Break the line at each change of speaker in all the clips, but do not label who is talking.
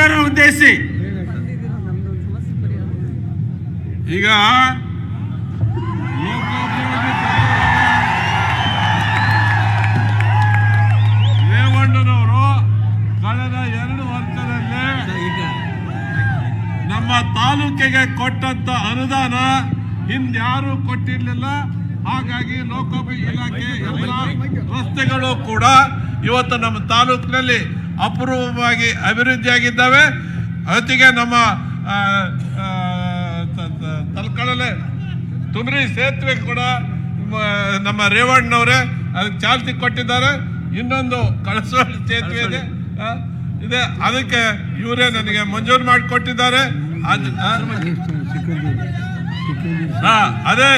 ನಿಮ್ಮೆಲ್ಲರನ್ನು ಉದ್ದೇಶಿಸಿ. ಈಗ ರೇವಣ್ಣನವರು ಕಳೆದ ಎರಡು ವರ್ಷದಲ್ಲಿ ನಮ್ಮ ತಾಲೂಕಿಗೆ ಕೊಟ್ಟಂತ ಅನುದಾನ ಹಿಂದ್ಯಾರು ಕೊಟ್ಟಿರಲಿಲ್ಲ. ಹಾಗಾಗಿ ಲೋಕೋಪಯೋಗಿ ಇಲಾಖೆ ಎಲ್ಲ ರಸ್ತೆಗಳು ಕೂಡ ಇವತ್ತು ನಮ್ಮ ತಾಲೂಕಿನಲ್ಲಿ ಅಪೂರ್ವವಾಗಿ ಅಭಿವೃದ್ಧಿಯಾಗಿದ್ದಾವೆ. ಅತಿಗೆ ನಮ್ಮ ತಲ್ಕಳಲೆ ತುಮರಿ ಸೇತುವೆ ಕೂಡ ನಮ್ಮ ರೇವಣ್ಣವರೇ ಅದಕ್ಕೆ ಚಾಲ್ತಿ ಕೊಟ್ಟಿದ್ದಾರೆ. ಇನ್ನೊಂದು ಕಳಸೋಳಿ ಸೇತುವೆ ಇದೆ. ಇದೆ. ಅದಕ್ಕೆ ಇವರೇ ನನಗೆ ಮಂಜೂರು ಮಾಡಿಕೊಟ್ಟಿದ್ದಾರೆ. ಅದೇ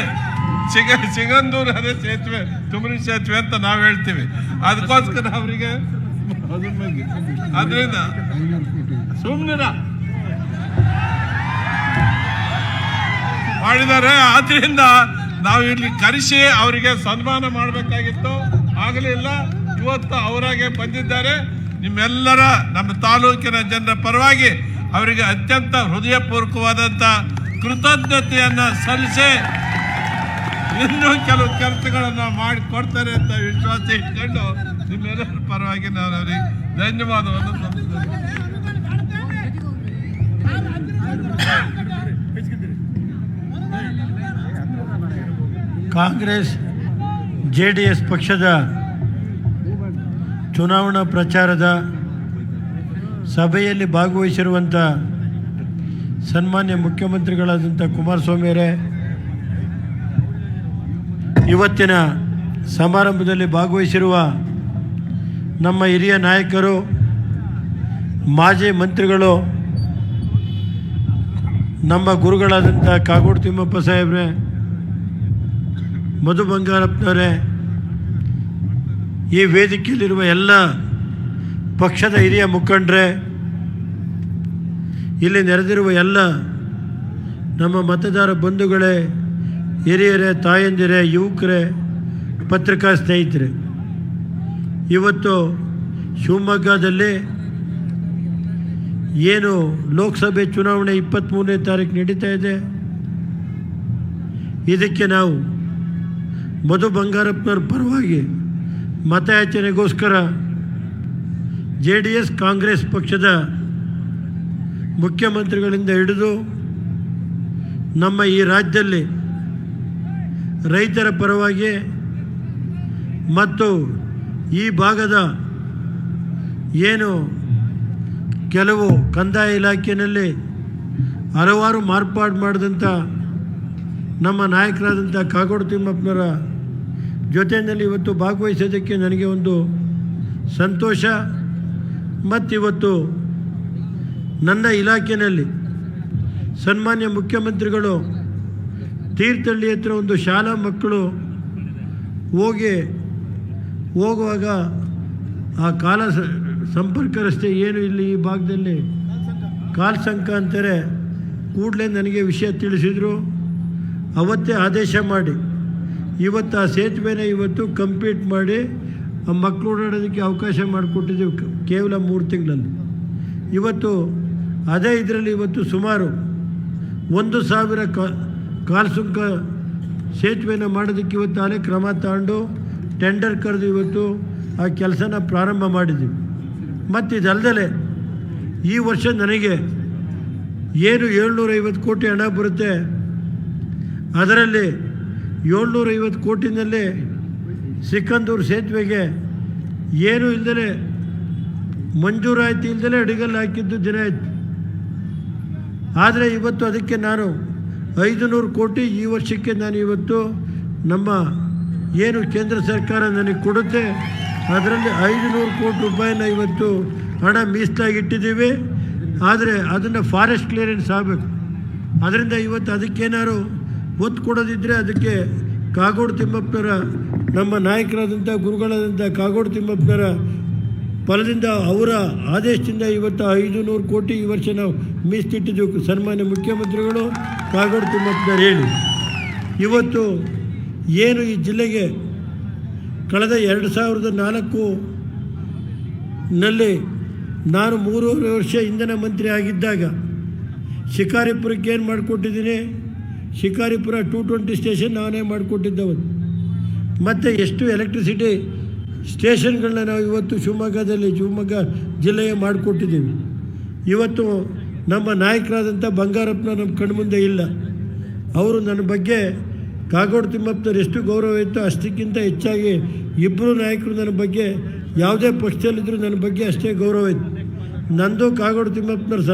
ಸಿಗ ಸಿಗಂದೂರು ಅದೇ ಸೇತುವೆ, ತುಮರಿ ಸೇತುವೆ ಅಂತ ನಾವು ಹೇಳ್ತೀವಿ. ಅದಕ್ಕೋಸ್ಕರ ಅವರಿಗೆ ಅದ್ರ ಸುಮ್ಮನೆ ಮಾಡಿದ್ದಾರೆ. ಆದ್ರಿಂದ ನಾವು ಇಲ್ಲಿ ಕರೆಸಿ ಅವರಿಗೆ ಸನ್ಮಾನ ಮಾಡಬೇಕಾಗಿತ್ತು. ಆಗಲಿಲ್ಲ ಇವತ್ತು ಅವರಾಗೆ ಬಂದಿದ್ದಾರೆ. ನಿಮ್ಮೆಲ್ಲರ ನಮ್ಮ ತಾಲೂಕಿನ ಜನರ ಪರವಾಗಿ ಅವರಿಗೆ ಅತ್ಯಂತ ಹೃದಯಪೂರ್ವಕವಾದಂಥ ಕೃತಜ್ಞತೆಯನ್ನು ಸಲ್ಲಿಸಿ ಇನ್ನೂ ಕೆಲವು ಕೆಲಸಗಳನ್ನು ಮಾಡಿಕೊಡ್ತಾರೆ ಅಂತ ವಿಶ್ವಾಸ ಇಟ್ಕೊಂಡು ನಿಮ್ಮೆಲ್ಲರ ಪರವಾಗಿ ನಾನು ಅವರಿಗೆ ಧನ್ಯವಾದವನ್ನು
ಕಾಂಗ್ರೆಸ್, ಜೆ ಡಿ ಎಸ್ ಪಕ್ಷದ ಚುನಾವಣಾ ಪ್ರಚಾರದ ಸಭೆಯಲ್ಲಿ ಭಾಗವಹಿಸಿರುವಂಥ ಸನ್ಮಾನ್ಯ ಮುಖ್ಯಮಂತ್ರಿಗಳಾದಂಥ ಕುಮಾರಸ್ವಾಮಿಯವರೇ ಇವತ್ತಿನ ಸಮಾರಂಭದಲ್ಲಿ ಭಾಗವಹಿಸಿರುವ ನಮ್ಮ ಹಿರಿಯ ನಾಯಕರು, ಮಾಜಿ ಮಂತ್ರಿಗಳು, ನಮ್ಮ ಗುರುಗಳಾದಂಥ ಕಾಗೋಡು ತಿಮ್ಮಪ್ಪ ಸಾಹೇಬ್ರೆ, ಮಧು ಬಂಗಾರಪ್ಪನವರೇ, ಈ ವೇದಿಕೆಯಲ್ಲಿರುವ ಎಲ್ಲ ಪಕ್ಷದ ಹಿರಿಯ ಮುಖಂಡರೇ, ಇಲ್ಲಿ ನೆರೆದಿರುವ ಎಲ್ಲ ನಮ್ಮ ಮತದಾರ ಬಂಧುಗಳೇ ಹಿರಿಯರೇ, ತಾಯಂದಿರೇ, ಯುವಕರೇ, ಪತ್ರಿಕಾ ಸ್ನೇಹಿತರೆ, ಇವತ್ತು ಶಿವಮೊಗ್ಗದಲ್ಲಿ ಏನು ಲೋಕಸಭೆ ಚುನಾವಣೆ ಇಪ್ಪತ್ತ್ಮೂರನೇ ತಾರೀಕು ನಡೀತಾ ಇದೆ. ಇದಕ್ಕೆ ನಾವು ಮಧು ಬಂಗಾರಪ್ಪನವ್ರ ಪರವಾಗಿ ಮತಯಾಚನೆಗೋಸ್ಕರ ಜೆ ಡಿ ಎಸ್ ಕಾಂಗ್ರೆಸ್ ಪಕ್ಷದ ಮುಖ್ಯಮಂತ್ರಿಗಳಿಂದ ಹಿಡಿದು ನಮ್ಮ ಈ ರಾಜ್ಯದಲ್ಲಿ ರೈತರ ಪರವಾಗಿ ಮತ್ತು ಈ ಭಾಗದ ಏನು ಕೆಲವು ಕಂದಾಯ ಇಲಾಖೆಯಲ್ಲಿ ಹಲವಾರು ಮಾರ್ಪಾಡು ಮಾಡಿದಂಥ ನಮ್ಮ ನಾಯಕರಾದಂಥ ಕಾಗೋಡು ತಿಮ್ಮಪ್ಪನವರ ಜೊತೆಯಲ್ಲಿ ಇವತ್ತು ಭಾಗವಹಿಸೋದಕ್ಕೆ ನನಗೆ ಒಂದು ಸಂತೋಷ ಮತ್ತಿವತ್ತು ನನ್ನ ಇಲಾಖೆಯಲ್ಲಿ ಸನ್ಮಾನ್ಯ ಮುಖ್ಯಮಂತ್ರಿಗಳು ತೀರ್ಥಹಳ್ಳಿ ಹತ್ರ ಒಂದು ಶಾಲಾ ಮಕ್ಕಳು ಹೋಗಿ ಹೋಗುವಾಗ ಆ ಕಾಲ ಸಂಪರ್ಕ ರಸ್ತೆ ಏನು ಇಲ್ಲಿ ಈ ಭಾಗದಲ್ಲಿ? ಕಾಲ್ಸಂಕ ಅಂತಾರೆ. ಕೂಡಲೇ ನನಗೆ ವಿಷಯ ತಿಳಿಸಿದರು. ಅವತ್ತೇ ಆದೇಶ ಮಾಡಿ. ಇವತ್ತು ಆ ಸೇತುವೆನ ಇವತ್ತು ಕಂಪ್ಲೀಟ್ ಮಾಡಿ ಆ ಮಕ್ಕಳು ಓಡಾಡೋದಕ್ಕೆ ಅವಕಾಶ ಮಾಡಿಕೊಟ್ಟಿದ್ದೀವಿ ಕೇವಲ ಮೂರು ತಿಂಗಳಲ್ಲಿ. ಇವತ್ತು ಅದೇ ಇದರಲ್ಲಿ ಇವತ್ತು ಸುಮಾರು ಒಂದು ಸಾವಿರ ಕ ಕಾಲ್ಸುಂಕ ಸೇತುವೆಯನ್ನು ಮಾಡೋದಕ್ಕೆ ಇವತ್ತು ಅಲ್ಲೇ ಕ್ರಮ ತಗೊಂಡು ಟೆಂಡರ್ ಕರೆದು ಇವತ್ತು ಆ ಕೆಲಸನ ಪ್ರಾರಂಭ ಮಾಡಿದ್ದೀವಿ ಮತ್ತು ಇದಲ್ದಲೆ ಈ ವರ್ಷ ನನಗೆ ಏನು ಏಳ್ನೂರೈವತ್ತು ಕೋಟಿ ಹಣ ಬರುತ್ತೆ, ಅದರಲ್ಲಿ ಏಳ್ನೂರೈವತ್ತು ಕೋಟಿನಲ್ಲಿ ಸಿಕ್ಕಂದೂರು ಸೇತುವೆಗೆ ಏನು ಇಲ್ಲದೆ ಮಂಜೂರಾಯಿತು ಇಲ್ಲದೇ ಅಡಿಗಲ್ಲು ಹಾಕಿದ್ದು ದಿನ ಆಯ್ತು. ಆದರೆ ಇವತ್ತು ಅದಕ್ಕೆ ನಾನು ಐದು ನೂರು ಕೋಟಿ ಈ ವರ್ಷಕ್ಕೆ ನಾನು ಇವತ್ತು ನಮ್ಮ ಏನು ಕೇಂದ್ರ ಸರ್ಕಾರ ನನಗೆ ಕೊಡುತ್ತೆ, ಅದರಲ್ಲಿ ಐದು ನೂರು ಕೋಟಿ ರೂಪಾಯಿನ ಇವತ್ತು ಹಣ ಮೀಸಲಾಗಿಟ್ಟಿದ್ದೀವಿ. ಆದರೆ ಅದನ್ನು ಫಾರೆಸ್ಟ್ ಕ್ಲಿಯರೆನ್ಸ್ ಆಗಬೇಕು. ಅದರಿಂದ ಇವತ್ತು ಅದಕ್ಕೇನಾದ್ರು ಒತ್ತು ಕೊಡೋದಿದ್ದರೆ ಅದಕ್ಕೆ ಕಾಗೋಡು ತಿಮ್ಮಪ್ಪನವರ, ನಮ್ಮ ನಾಯಕರಾದಂಥ, ಗುರುಗಳಾದಂಥ ಕಾಗೋಡು ತಿಮ್ಮಪ್ಪನವರ ಫಲದಿಂದ ಅವರ ಆದೇಶದಿಂದ ಇವತ್ತು ಐದು ನೂರು ಕೋಟಿ ಈ ವರ್ಷ ನಾವು ಮೀಸಲಿಟ್ಟಿದ್ದು ಸನ್ಮಾನ್ಯ ಮುಖ್ಯಮಂತ್ರಿಗಳು, ಕಾಗೋಡು ತಿಮ್ಮಪ್ಪನವ್ರು ಹೇಳಿ. ಇವತ್ತು ಏನು ಈ ಜಿಲ್ಲೆಗೆ ಕಳೆದ ಎರಡು ಸಾವಿರದ ನಾಲ್ಕು ನಲ್ಲಿ ನಾನು ಮೂರುವರೆ ವರ್ಷ ಇಂಧನ ಮಂತ್ರಿ ಆಗಿದ್ದಾಗ ಶಿಕಾರಿಪುರಕ್ಕೆ ಏನು ಮಾಡಿಕೊಟ್ಟಿದ್ದೀನಿ? ಶಿಕಾರಿಪುರ ಟು ಟ್ವೆಂಟಿ ಸ್ಟೇಷನ್ ನಾನೇ ಮಾಡಿಕೊಟ್ಟಿದ್ದವನು. ಮತ್ತು ಎಷ್ಟು ಎಲೆಕ್ಟ್ರಿಸಿಟಿ ಸ್ಟೇಷನ್ಗಳನ್ನ ನಾವು ಇವತ್ತು ಶಿವಮೊಗ್ಗದಲ್ಲಿ ಶಿವಮೊಗ್ಗ ಜಿಲ್ಲೆಯ ಮಾಡಿಕೊಟ್ಟಿದ್ದೀವಿ. ಇವತ್ತು ನಮ್ಮ ನಾಯಕರಾದಂಥ ಬಂಗಾರಪ್ಪನ ನಮ್ಮ ಕಣ್ಮುಂದೆ ಇಲ್ಲ. ಅವರು ನನ್ನ ಬಗ್ಗೆ ಕಾಗೋಡು ತಿಮ್ಮಪ್ಪನವ್ರು ಎಷ್ಟು ಗೌರವ ಇತ್ತು ಅಷ್ಟಕ್ಕಿಂತ ಹೆಚ್ಚಾಗಿ ಇಬ್ಬರು ನಾಯಕರು ನನ್ನ ಬಗ್ಗೆ ಯಾವುದೇ ಪಕ್ಷದಲ್ಲಿದ್ದರೂ ನನ್ನ ಬಗ್ಗೆ ಅಷ್ಟೇ ಗೌರವ ಇತ್ತು. ನಂದು ಕಾಗೋಡು ತಿಮ್ಮಪ್ಪನವ್ರ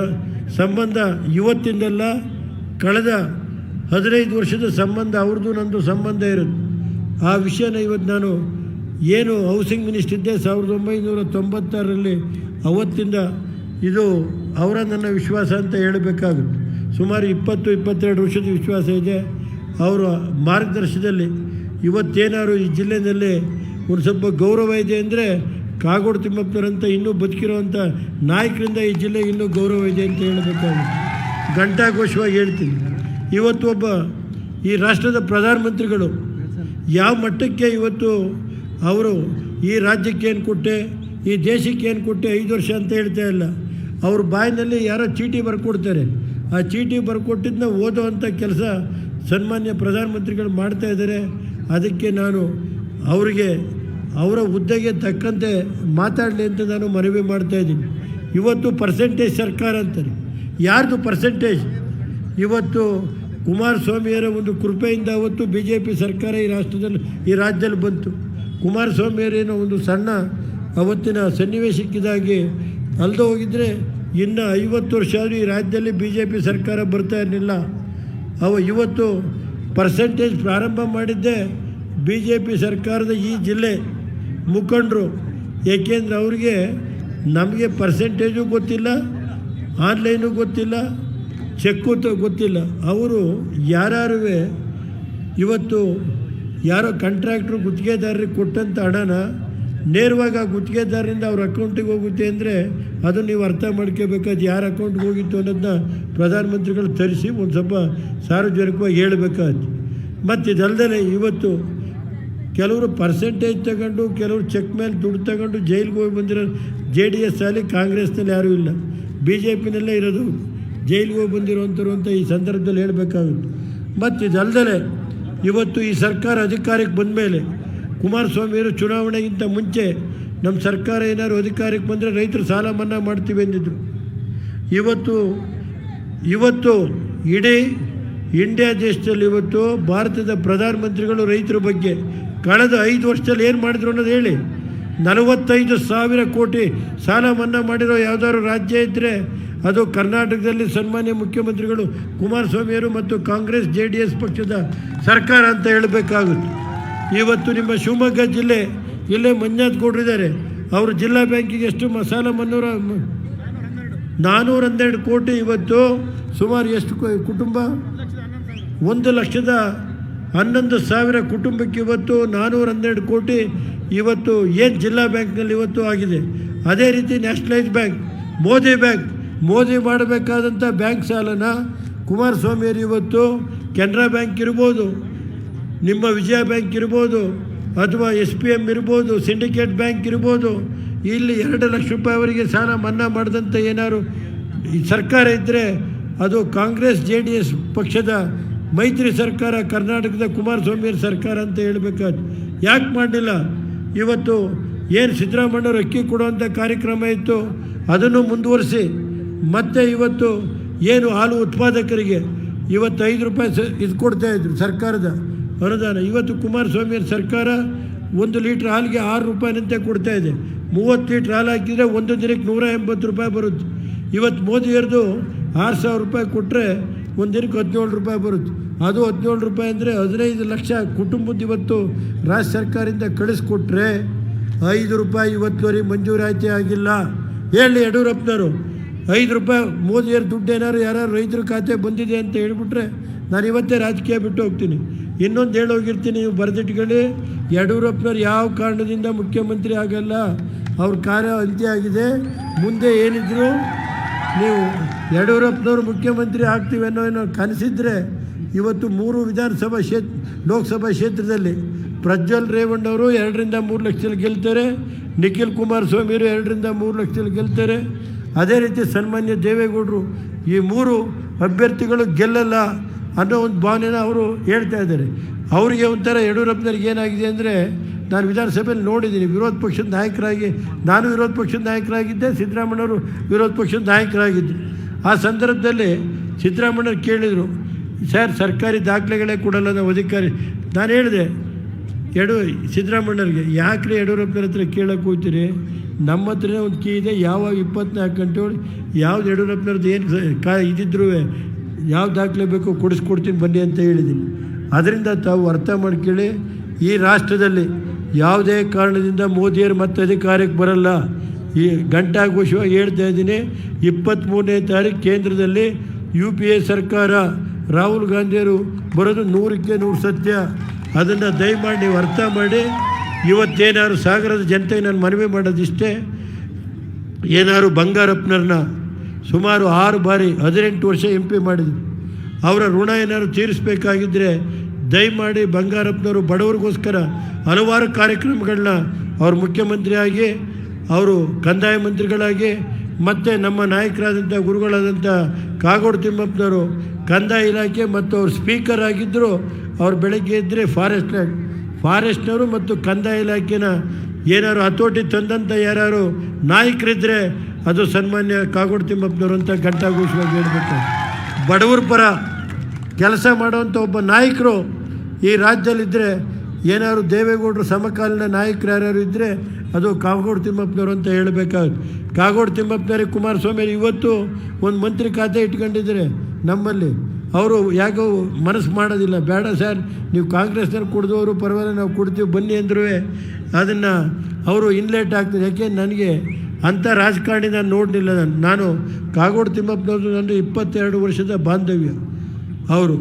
ಸಂಬಂಧ ಇವತ್ತಿಂದಲ್ಲ ಕಳೆದ ಹದಿನೈದು ವರ್ಷದ ಸಂಬಂಧ ಅವ್ರದ್ದು ನಂದು ಸಂಬಂಧ ಇರುತ್ತೆ. ಆ ವಿಷಯನ ಇವತ್ತು ನಾನು ಏನು ಹೌಸಿಂಗ್ ಮಿನಿಸ್ಟರ್ ಇದ್ದೆ ಸಾವಿರದ ಒಂಬೈನೂರ ತೊಂಬತ್ತಾರರಲ್ಲಿ ಅವತ್ತಿಂದ ಇದು ಅವರ ನನ್ನ ವಿಶ್ವಾಸ ಅಂತ ಹೇಳಬೇಕಾಗುತ್ತೆ. ಸುಮಾರು ಇಪ್ಪತ್ತು, ಇಪ್ಪತ್ತೆರಡು ವರ್ಷದ ವಿಶ್ವಾಸ ಇದೆ. ಅವರ ಮಾರ್ಗದರ್ಶನದಲ್ಲಿ ಇವತ್ತೇನಾದ್ರು ಈ ಜಿಲ್ಲೆಯಲ್ಲಿ ಒಂದು ಸ್ವಲ್ಪ ಗೌರವ ಇದೆ ಅಂದರೆ ಕಾಗೋಡು ತಿಮ್ಮಪ್ಪನವರಂತ ಇನ್ನೂ ಬದುಕಿರೋವಂಥ ನಾಯಕರಿಂದ ಈ ಜಿಲ್ಲೆಗೆ ಇನ್ನೂ ಗೌರವ ಇದೆ ಅಂತ ಹೇಳಬೇಕಾಗುತ್ತೆ. ಘಂಟಾಘೋಷವಾಗಿ ಹೇಳ್ತೀನಿ. ಇವತ್ತು ಒಬ್ಬ ಈ ರಾಷ್ಟ್ರದ ಪ್ರಧಾನಮಂತ್ರಿಗಳು ಯಾವ ಮಟ್ಟಕ್ಕೆ ಇವತ್ತು ಅವರು ಈ ರಾಜ್ಯಕ್ಕೇನು ಕೊಟ್ಟೆ? ಈ ದೇಶಕ್ಕೆ ಏನು ಕೊಟ್ಟೆ? ಐದು ವರ್ಷ ಅಂತ ಹೇಳ್ತಾ ಇಲ್ಲ. ಅವ್ರ ಬಾಯಿನಲ್ಲಿ ಯಾರೋ ಚೀಟಿ ಬರ್ಕೊಡ್ತಾರೆ. ಆ ಚೀಟಿ ಬರ್ಕೊಟ್ಟಿದ್ದನ್ನ ಓದೋವಂಥ ಕೆಲಸ ಸನ್ಮಾನ್ಯ ಪ್ರಧಾನಮಂತ್ರಿಗಳು ಮಾಡ್ತಾ ಇದ್ದಾರೆ. ಅದಕ್ಕೆ ನಾನು ಅವರಿಗೆ ಅವರ ಹುದ್ದೆಗೆ ತಕ್ಕಂತೆ ಮಾತಾಡಲಿ ಅಂತ ನಾನು ಮನವಿ ಮಾಡ್ತಾ ಇದ್ದೀನಿ. ಇವತ್ತು ಪರ್ಸೆಂಟೇಜ್ ಸರ್ಕಾರ ಅಂತಾರೆ. ಯಾರ್ದು ಪರ್ಸೆಂಟೇಜ್ ಇವತ್ತು ಕುಮಾರಸ್ವಾಮಿಯವರ ಒಂದು ಕೃಪೆಯಿಂದ ಅವತ್ತು ಬಿ ಜೆ ಪಿ ಸರ್ಕಾರ ಈ ರಾಷ್ಟ್ರದಲ್ಲಿ, ಈ ರಾಜ್ಯದಲ್ಲಿ ಬಂತು. ಕುಮಾರಸ್ವಾಮಿಯವರೇನೋ ಒಂದು ಸಣ್ಣ ಅವತ್ತಿನ ಸನ್ನಿವೇಶಕ್ಕಿದಾಗಿ ಅಲ್ಲದೆ ಹೋಗಿದ್ದರೆ ಇನ್ನು ಐವತ್ತು ವರ್ಷ ಆದರೂ ಈ ರಾಜ್ಯದಲ್ಲಿ ಬಿ ಜೆ ಪಿ ಸರ್ಕಾರ ಬರ್ತಾ ಇರಲಿಲ್ಲ. ಅವ ಇವತ್ತು ಪರ್ಸೆಂಟೇಜ್ ಪ್ರಾರಂಭ ಮಾಡಿದ್ದೆ ಬಿ ಜೆ ಪಿ ಸರ್ಕಾರದ ಈ ಜಿಲ್ಲೆ ಮುಖಂಡರು. ಏಕೆಂದರೆ ಅವ್ರಿಗೆ ನಮಗೆ ಪರ್ಸೆಂಟೇಜು ಗೊತ್ತಿಲ್ಲ ಆನ್ಲೈನು ಗೊತ್ತಿಲ್ಲ, ಚೆಕ್ಕು ಗೊತ್ತಿಲ್ಲ. ಅವರು ಯಾರು ಇವತ್ತು ಯಾರೋ ಕಾಂಟ್ರಾಕ್ಟ್ರು ಗುತ್ತಿಗೆದಾರರಿಗೆ ಕೊಟ್ಟಂಥ ಹಣನ ನೇರವಾಗಿ ಆ ಗುತ್ತಿಗೆದಾರರಿಂದ ಅವ್ರ ಅಕೌಂಟಿಗೆ ಹೋಗುತ್ತೆ ಅಂದರೆ ಅದು ನೀವು ಅರ್ಥ ಮಾಡ್ಕೋಬೇಕಾದ ಯಾರ ಅಕೌಂಟ್ಗೆ ಹೋಗಿತ್ತು ಅನ್ನೋದನ್ನ ಪ್ರಧಾನಮಂತ್ರಿಗಳು ತರಿಸಿ ಒಂದು ಸ್ವಲ್ಪ ಸಾರ್ವಜನಿಕವಾಗಿ ಹೇಳಬೇಕಾಯ್ತು. ಮತ್ತು ಇದಲ್ಲದೇ ಇವತ್ತು ಕೆಲವರು ಪರ್ಸೆಂಟೇಜ್ ತಗೊಂಡು, ಕೆಲವರು ಚೆಕ್ ಮೇಲೆ ದುಡ್ಡು ತಗೊಂಡು ಜೈಲಿಗೆ ಹೋಗಿ ಬಂದಿರೋ ಜೆ ಡಿ ಎಸ್ ಅಲ್ಲಿ ಕಾಂಗ್ರೆಸ್ನಲ್ಲಿ ಯಾರೂ ಇಲ್ಲ. ಬಿ ಜೆ ಪಿನಲ್ಲೇ ಇರೋದು. ಜೈಲಿಗೆ ಹೋಗಿ ಬಂದಿರೋಂಥವ್ರು ಅಂತ ಈ ಸಂದರ್ಭದಲ್ಲಿ ಹೇಳಬೇಕಾಗುತ್ತೆ. ಮತ್ತು ಇದಲ್ದೇ ಇವತ್ತು ಈ ಸರ್ಕಾರ ಅಧಿಕಾರಕ್ಕೆ ಬಂದ ಮೇಲೆ ಕುಮಾರಸ್ವಾಮಿಯವರು ಚುನಾವಣೆಗಿಂತ ಮುಂಚೆ ನಮ್ಮ ಸರ್ಕಾರ ಏನಾದ್ರು ಅಧಿಕಾರಕ್ಕೆ ಬಂದರೆ ರೈತರು ಸಾಲ ಮನ್ನಾ ಮಾಡ್ತೀವಿ ಅಂದಿದ್ರು ಇವತ್ತು ಇವತ್ತು ಇಡೀ ಇಂಡಿಯಾ ದೇಶದಲ್ಲಿ ಇವತ್ತು ಭಾರತದ ಪ್ರಧಾನಮಂತ್ರಿಗಳು ರೈತರ ಬಗ್ಗೆ ಕಳೆದ ಐದು ವರ್ಷದಲ್ಲಿ ಏನು ಮಾಡಿದ್ರು ಅನ್ನೋದು ಹೇಳಿ. ನಲವತ್ತೈದು ಸಾವಿರ ಕೋಟಿ ಸಾಲ ಮನ್ನಾ ಮಾಡಿರೋ ಯಾವುದಾದ್ರು ರಾಜ್ಯ ಇದ್ದರೆ ಅದು ಕರ್ನಾಟಕದಲ್ಲಿ ಸನ್ಮಾನ್ಯ ಮುಖ್ಯಮಂತ್ರಿಗಳು ಕುಮಾರಸ್ವಾಮಿಯವರು ಮತ್ತು ಕಾಂಗ್ರೆಸ್ ಜೆ ಡಿ ಎಸ್ ಪಕ್ಷದ ಸರ್ಕಾರ ಅಂತ ಹೇಳಬೇಕಾಗುತ್ತೆ. ಇವತ್ತು ನಿಮ್ಮ ಶಿವಮೊಗ್ಗ ಜಿಲ್ಲೆ, ಇಲ್ಲೇ ಮಂಜಾತ್ ಕೊಟ್ಟಿದ್ದಾರೆ ಅವರು ಜಿಲ್ಲಾ ಬ್ಯಾಂಕಿಗೆ ಎಷ್ಟು ಮಸಾಲ ಮನ್ನೂರ ನಾನ್ನೂರ ಹನ್ನೆರಡು ಕೋಟಿ ಇವತ್ತು ಸುಮಾರು ಎಷ್ಟು ಕುಟುಂಬ? ಒಂದು ಲಕ್ಷದ ಹನ್ನೊಂದು ಸಾವಿರ ಕುಟುಂಬಕ್ಕೆ ಇವತ್ತು ನಾನ್ನೂರ ಹನ್ನೆರಡು ಕೋಟಿ ಇವತ್ತು ಏನು ಜಿಲ್ಲಾ ಬ್ಯಾಂಕ್ನಲ್ಲಿ ಇವತ್ತು ಆಗಿದೆ. ಅದೇ ರೀತಿ nationalise bank, Modi bank Modi ಮಾಡಬೇಕಾದಂಥ bank ಸಾಲನ ಕುಮಾರಸ್ವಾಮಿಯವರು ಇವತ್ತು ಕೆನರಾ ಬ್ಯಾಂಕ್ ಇರ್ಬೋದು, ನಿಮ್ಮ ವಿಜಯ ಬ್ಯಾಂಕ್ ಇರ್ಬೋದು, ಅಥವಾ ಎಸ್ ಪಿ ಎಂ ಇರ್ಬೋದು, ಸಿಂಡಿಕೇಟ್ ಬ್ಯಾಂಕ್ ಇರ್ಬೋದು, ಇಲ್ಲಿ ಎರಡು ಲಕ್ಷ ರೂಪಾಯಿ ಅವರಿಗೆ ಸಾಲ ಮನ್ನಾ ಮಾಡಿದಂಥ ಏನಾರು ಸರ್ಕಾರ ಇದ್ದರೆ ಅದು ಕಾಂಗ್ರೆಸ್, ಜೆ ಡಿ ಎಸ್ ಪಕ್ಷದ ಮೈತ್ರಿ ಸರ್ಕಾರ, ಕರ್ನಾಟಕದ ಕುಮಾರಸ್ವಾಮಿಯವ್ರ ಸರ್ಕಾರ ಅಂತ ಹೇಳಬೇಕಾದ್ರು ಯಾಕೆ ಮಾಡಲಿಲ್ಲ? ಇವತ್ತು ಏನು ಸಿದ್ದರಾಮಯ್ಯವ್ರು ಅಕ್ಕಿ ಕೊಡುವಂಥ ಕಾರ್ಯಕ್ರಮ ಇತ್ತು, ಅದನ್ನು ಮುಂದುವರಿಸಿ. ಮತ್ತೆ ಇವತ್ತು ಏನು ಹಾಲು ಉತ್ಪಾದಕರಿಗೆ ಇವತ್ತು ಐದು ರೂಪಾಯಿ ಸ ಇದು ಕೊಡ್ತಾಯಿದ್ರು ಸರ್ಕಾರದ ಅನುದಾನ. ಇವತ್ತು ಕುಮಾರಸ್ವಾಮಿ ಸರ್ಕಾರ ಒಂದು ಲೀಟ್ರ್ ಹಾಲಿಗೆ ಆರು ರೂಪಾಯಿನಂತೆ ಕೊಡ್ತಾ ಇದೆ. ಮೂವತ್ತು ಲೀಟ್ರ್ ಹಾಲು ಹಾಕಿದರೆ ಒಂದು ದಿನಕ್ಕೆ ನೂರ ಎಂಬತ್ತು ರೂಪಾಯಿ ಬರುತ್ತೆ. ಇವತ್ತು ಮೋದಿಯವ್ರದ್ದು ಆರು ಸಾವಿರ ರೂಪಾಯಿ ಕೊಟ್ಟರೆ ಒಂದು ದಿನಕ್ಕೆ ಹದಿನೇಳು ರೂಪಾಯಿ ಬರುತ್ತೆ. ಅದು ಹದಿನೇಳು ರೂಪಾಯಿ ಅಂದರೆ ಹದಿನೈದು ಲಕ್ಷ ಕುಟುಂಬದ ಇವತ್ತು ರಾಜ್ಯ ಸರ್ಕಾರದಿಂದ ಕಳಿಸ್ಕೊಟ್ರೆ ಐದು ರೂಪಾಯಿ ಇವತ್ತುವರೆಗೆ ಮಂಜೂರಾತಿ ಆಗಿಲ್ಲ. ಹೇಳಿ ಯಡಿಯೂರಪ್ಪನವರು ಐದು ರೂಪಾಯಿ ಮೋದಿಯವ್ರ ದುಡ್ಡು ಏನಾದ್ರು ಯಾರು ರೈತರ ಖಾತೆ ಬಂದಿದೆ ಅಂತ ಹೇಳ್ಬಿಟ್ರೆ ನಾನು ಇವತ್ತೇ ರಾಜಕೀಯ ಬಿಟ್ಟು ಹೋಗ್ತೀನಿ. ಇನ್ನೊಂದು ಹೇಳೋಗಿರ್ತೀನಿ ನೀವು ಬರೆದಿಟ್ಕೊಳ್ಳಿ. ಯಡಿಯೂರಪ್ಪನವ್ರು ಯಾವ ಕಾರಣದಿಂದ ಮುಖ್ಯಮಂತ್ರಿ ಆಗಲ್ಲ, ಅವ್ರ ಕಾರ್ಯ ಅಂತ್ಯ ಆಗಿದೆ. ಮುಂದೆ ಏನಿದ್ರು ನೀವು ಯಡಿಯೂರಪ್ಪನವ್ರು ಮುಖ್ಯಮಂತ್ರಿ ಆಗ್ತೀವಿ ಅನ್ನೋ ಏನೋ ಕನಸಿದ್ರೆ ಇವತ್ತು ಮೂರು ವಿಧಾನಸಭಾ ಕ್ಷೇತ್ರ ಲೋಕಸಭಾ ಕ್ಷೇತ್ರದಲ್ಲಿ ಪ್ರಜ್ವಲ್ ರೇವಣ್ಣವರು ಎರಡರಿಂದ ಮೂರು ಲಕ್ಷದಲ್ಲಿ ಗೆಲ್ತಾರೆ, ನಿಖಿಲ್ ಕುಮಾರಸ್ವಾಮಿಯವರು ಎರಡರಿಂದ ಮೂರು ಲಕ್ಷದಲ್ಲಿ ಗೆಲ್ತಾರೆ. ಅದೇ ರೀತಿ ಸನ್ಮಾನ್ಯ ದೇವೇಗೌಡರು ಈ ಮೂರು ಅಭ್ಯರ್ಥಿಗಳು ಗೆಲ್ಲಲ್ಲ ಅನ್ನೋ ಒಂದು ಭಾವನೆನ ಅವರು ಹೇಳ್ತಾ ಇದ್ದಾರೆ. ಅವರಿಗೆ ಒಂಥರ ಯಡಿಯೂರಪ್ಪನವ್ರಿಗೆ ಏನಾಗಿದೆ ಅಂದರೆ ನಾನು ವಿಧಾನಸಭೆಯಲ್ಲಿ ನೋಡಿದ್ದೀನಿ, ವಿರೋಧ ಪಕ್ಷದ ನಾಯಕರಾಗಿ ನಾನು ವಿರೋಧ ಪಕ್ಷದ ನಾಯಕರಾಗಿದ್ದೆ ಸಿದ್ದರಾಮಯ್ಯವರು ವಿರೋಧ ಪಕ್ಷದ ನಾಯಕರಾಗಿದ್ದರು ಆ ಸಂದರ್ಭದಲ್ಲಿ ಸಿದ್ದರಾಮಯ್ಯವ್ರು ಕೇಳಿದರು, ಸರ್, ಸರ್ಕಾರಿ ದಾಖಲೆಗಳೇ ಕೊಡಲ್ಲ ನಾವು ಅಧಿಕಾರಿ. ನಾನು ಹೇಳಿದೆ ಯಡು ಸಿದ್ದರಾಮಯ್ಯವ್ರಿಗೆ ಯಾಕ್ರಿ ಯಡಿಯೂರಪ್ಪನ ಹತ್ರ ಕೇಳಕ್ಕೆ ಹೋಗ್ತೀರಿ? ನಮ್ಮ ಹತ್ರನೇ ಒಂದು ಕೀ ಇದೆ. ಯಾವಾಗ ಇಪ್ಪತ್ನಾಲ್ಕು ಗಂಟೆ ಒಳಗೆ ಯಾವ್ದು ಯಡಿಯೂರಪ್ಪನವ್ರದ್ದು ಏನು ಕಾ ಇದ್ದಿದ್ರು ಯಾವ ದಾಖಲೆ ಬೇಕು ಕೊಡಿಸ್ಕೊಡ್ತೀನಿ, ಬನ್ನಿ ಅಂತ ಹೇಳಿದ್ದೀನಿ. ಅದರಿಂದ ತಾವು ಅರ್ಥ ಮಾಡ್ಕೊಳ್ಳಿ. ಈ ರಾಷ್ಟ್ರದಲ್ಲಿ ಯಾವುದೇ ಕಾರಣದಿಂದ ಮೋದಿಯವರು ಮತ್ತೆ ಅಧಿಕಾರಕ್ಕೆ ಬರಲ್ಲ. ಈ ಘಂಟಾಘೋಷವಾಗಿ ಹೇಳ್ತಾ ಇದ್ದೀನಿ. ಇಪ್ಪತ್ತ್ಮೂರನೇ ತಾರೀಕು ಕೇಂದ್ರದಲ್ಲಿ ಯು ಪಿ ಎ ಸರ್ಕಾರ, ರಾಹುಲ್ ಗಾಂಧಿಯವರು ಬರೋದು ನೂರಕ್ಕೆ ನೂರು ಸತ್ಯ. ಅದನ್ನು ದಯಮಾಡಿ ನೀವು ಅರ್ಥ ಮಾಡಿ. ಇವತ್ತೇನಾದ್ರು ಸಾಗರದ ಜನತೆಗೆ ನಾನು ಮನವಿ ಮಾಡೋದಿಷ್ಟೇ? ಏನಾದ್ರು ಬಂಗಾರಪ್ಪನವ್ರನ್ನ ಸುಮಾರು ಆರು ಬಾರಿ, ಹದಿನೆಂಟು ವರ್ಷ ಎಂ ಪಿ ಮಾಡಿದ್ರು. ಅವರ ಋಣ ಏನಾದ್ರು ತೀರಿಸಬೇಕಾಗಿದ್ದರೆ ದಯಮಾಡಿ ಬಂಗಾರಪ್ಪನವರು ಬಡವರಿಗೋಸ್ಕರ ಹಲವಾರು ಕಾರ್ಯಕ್ರಮಗಳನ್ನ ಅವರು ಮುಖ್ಯಮಂತ್ರಿಯಾಗಿ, ಅವರು ಕಂದಾಯ ಮಂತ್ರಿಗಳಾಗಿ, ಮತ್ತು ನಮ್ಮ ನಾಯಕರಾದಂಥ ಗುರುಗಳಾದಂಥ ಕಾಗೋಡು ತಿಮ್ಮಪ್ಪನವರು ಕಂದಾಯ ಇಲಾಖೆ ಮತ್ತು ಅವರು ಸ್ಪೀಕರ್ ಆಗಿದ್ದರು ಅವ್ರು ಬೆಳಗ್ಗೆ ಇದ್ದರೆ ಫಾರೆಸ್ಟ್ ಫಾರೆಸ್ಟ್ನವರು ಮತ್ತು ಕಂದಾಯ ಇಲಾಖೆನ ಏನಾರು ಹತೋಟಿ ತಂದಂಥ ಯಾರು ನಾಯಕರಿದ್ದರೆ ಅದು ಸನ್ಮಾನ್ಯ ಕಾಗೋಡು ತಿಮ್ಮಪ್ಪನವರು ಅಂತ ಘಂಟಾಘೋಷವಾಗಿ ಹೇಳಬೇಕು. ಬಡವರ ಪರ ಕೆಲಸ ಮಾಡುವಂಥ ಒಬ್ಬ ನಾಯಕರು ಈ ರಾಜ್ಯದಲ್ಲಿದ್ದರೆ ಏನಾದ್ರು ದೇವೇಗೌಡರು ಸಮಕಾಲೀನ ನಾಯಕರು ಯಾರ್ಯಾರು ಇದ್ದರೆ ಅದು ಕಾಗೋಡು ತಿಮ್ಮಪ್ಪನವರು ಅಂತ ಹೇಳಬೇಕಾಗುತ್ತೆ. ಕಾಗೋಡು ತಿಮ್ಮಪ್ಪನವ್ರಿಗೆ ಕುಮಾರಸ್ವಾಮಿ ಇವತ್ತು ಒಂದು ಮಂತ್ರಿ ಖಾತೆ ಇಟ್ಕೊಂಡಿದ್ದಾರೆ ನಮ್ಮಲ್ಲಿ. ಅವರು ಯಾಕೋ ಮನಸ್ಸು ಮಾಡೋದಿಲ್ಲ. ಬೇಡ ಸರ್, ನೀವು ಕಾಂಗ್ರೆಸ್ನಲ್ಲಿ ಕುಡಿದವರು ಪರವಾಗಿಲ್ಲ, ನಾವು ಕೊಡ್ತೀವಿ, ಬನ್ನಿ ಅಂದ್ರೂ ಅದನ್ನು ಅವರು ಇನ್ಲೇಟ್ ಆಗ್ತದೆ ಯಾಕೆ? ನನಗೆ ಅಂಥ ರಾಜಕಾರಣಿ ನಾನು ನೋಡಲಿಲ್ಲ. ನಾನು ನಾನು ಕಾಗೋಡು, ತಿಮ್ಮಪ್ಪನವರು ನನ್ನ ಇಪ್ಪತ್ತೆರಡು ವರ್ಷದ ಬಾಂಧವ್ಯ. ಅವರು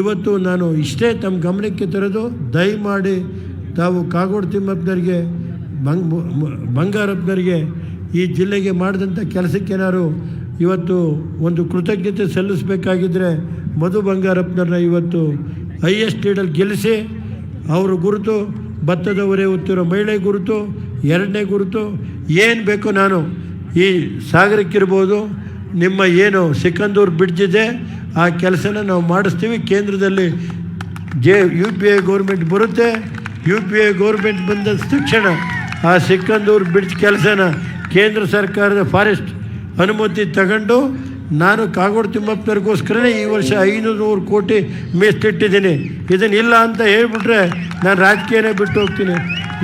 ಇವತ್ತು ನಾನು ಇಷ್ಟೇ ತಮ್ಮ ಗಮನಕ್ಕೆ ತರೋದು, ದಯಮಾಡಿ ತಾವು ಕಾಗೋಡು, ತಿಮ್ಮಪ್ಪನವ್ರಿಗೆ, ಬಂಗ್, ಬಂಗಾರಪ್ಪನವ್ರಿಗೆ ಈ ಜಿಲ್ಲೆಗೆ ಮಾಡಿದಂಥ ಕೆಲಸಕ್ಕೇನಾದ್ರು ಇವತ್ತು ಒಂದು ಕೃತಜ್ಞತೆ ಸಲ್ಲಿಸಬೇಕಾಗಿದ್ದರೆ ಮಧು ಬಂಗಾರಪ್ಪನವ್ರನ್ನ ಇವತ್ತು ಹೈಯೆಸ್ಟ್ ಲೀಡಲ್ಲಿ ಗೆಲ್ಲಿಸಿ ಅವರು ಗುರುತು ಭತ್ತದವರೇ ಹೊತ್ತಿರೋ ಮಹಿಳೆ ಗುರುತು, ಎರಡನೇ ಗುರುತು, ಏನು ಬೇಕು ನಾನು ಈ ಸಾಗರಕ್ಕಿರ್ಬೋದು, ನಿಮ್ಮ ಏನು ಸಿಕ್ಕಂದೂರು ಬ್ರಿಡ್ಜ್ ಇದೆ, ಆ ಕೆಲಸನ ನಾವು ಮಾಡಿಸ್ತೀವಿ. ಕೇಂದ್ರದಲ್ಲಿ J U P I government ಬರುತ್ತೆ. ಯು ಪಿ ಐ ಗೌರ್ಮೆಂಟ್ ಬಂದ ತಕ್ಷಣ ಆ ಸಿಕ್ಕಂದೂರು ಬ್ರಿಡ್ಜ್ ಕೆಲಸನ ಕೇಂದ್ರ ಸರ್ಕಾರದ ಫಾರೆಸ್ಟ್ ಅನುಮತಿ ತಗೊಂಡು ನಾನು ಕಾಗೋಡು ತಿಮ್ಮಪ್ಪನವ್ರಿಗೋಸ್ಕರನೇ ಈ ವರ್ಷ ಐನೂರು ಕೋಟಿ ಮೀಸಲಿಟ್ಟಿದ್ದೀನಿ ಇದನ್ನಿಲ್ಲ ಅಂತ ಹೇಳ್ಬಿಟ್ರೆ ನಾನು ರಾಜಕೀಯನೇ ಬಿಟ್ಟು ಹೋಗ್ತೀನಿ.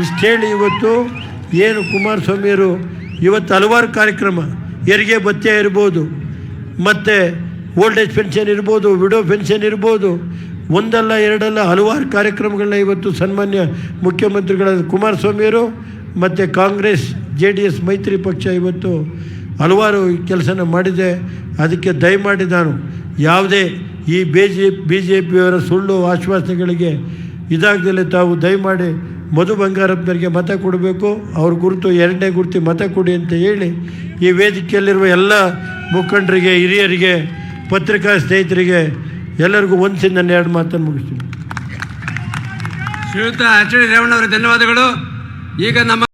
ಇಷ್ಟು ಹೇಳಿ ಇವತ್ತು ಏನು ಕುಮಾರಸ್ವಾಮಿಯವರು ಇವತ್ತು ಹಲವಾರು ಕಾರ್ಯಕ್ರಮ, ಹೆರಿಗೆ ಭತ್ಯೆ ಇರ್ಬೋದು, ಮತ್ತು ಓಲ್ಡ್ ಏಜ್ ಪೆನ್ಷನ್ ಇರ್ಬೋದು, ವಿಡೋ ಪೆನ್ಷನ್ ಇರ್ಬೋದು, ಒಂದಲ್ಲ ಎರಡಲ್ಲ ಹಲವಾರು ಕಾರ್ಯಕ್ರಮಗಳನ್ನ ಇವತ್ತು ಸನ್ಮಾನ್ಯ ಮುಖ್ಯಮಂತ್ರಿಗಳಾದ ಕುಮಾರಸ್ವಾಮಿಯವರು ಮತ್ತು ಕಾಂಗ್ರೆಸ್, ಜೆ ಡಿ ಎಸ್ ಮೈತ್ರಿ ಪಕ್ಷ ಇವತ್ತು ಹಲವಾರು ಕೆಲಸನ ಮಾಡಿದೆ. ಅದಕ್ಕೆ ದಯಮಾಡಿ ನಾನು ಯಾವುದೇ ಈ ಬಿ ಜೆ ಬಿ ಜೆ ಪಿಯವರ ಸುಳ್ಳು ಆಶ್ವಾಸನೆಗಳಿಗೆ ಇದಾಗದಲ್ಲೇ ತಾವು ದಯಮಾಡಿ ಮಧು ಬಂಗಾರಪ್ಪನವರಿಗೆ ಮತ ಕೊಡಬೇಕು. ಅವ್ರ ಗುರುತು ಎರಡನೇ ಗುರುತಿ ಮತ ಕೊಡಿ ಅಂತ ಹೇಳಿ ಈ ವೇದಿಕೆಯಲ್ಲಿರುವ ಎಲ್ಲ ಮುಖಂಡರಿಗೆ, ಹಿರಿಯರಿಗೆ, ಪತ್ರಿಕಾ ಸ್ನೇಹಿತರಿಗೆ ಎಲ್ಲರಿಗೂ ಒಂದು ನನ್ನ ಎರಡು ಮಾತನ್ನು ಮುಗಿಸ್ತೀನಿ.
ಶ್ರೀಯುತ ಎಚ್ ಡಿ ರೇವಣ್ಣ ಅವರಿಗೆ ಧನ್ಯವಾದಗಳು. ಈಗ ನಮ್ಮ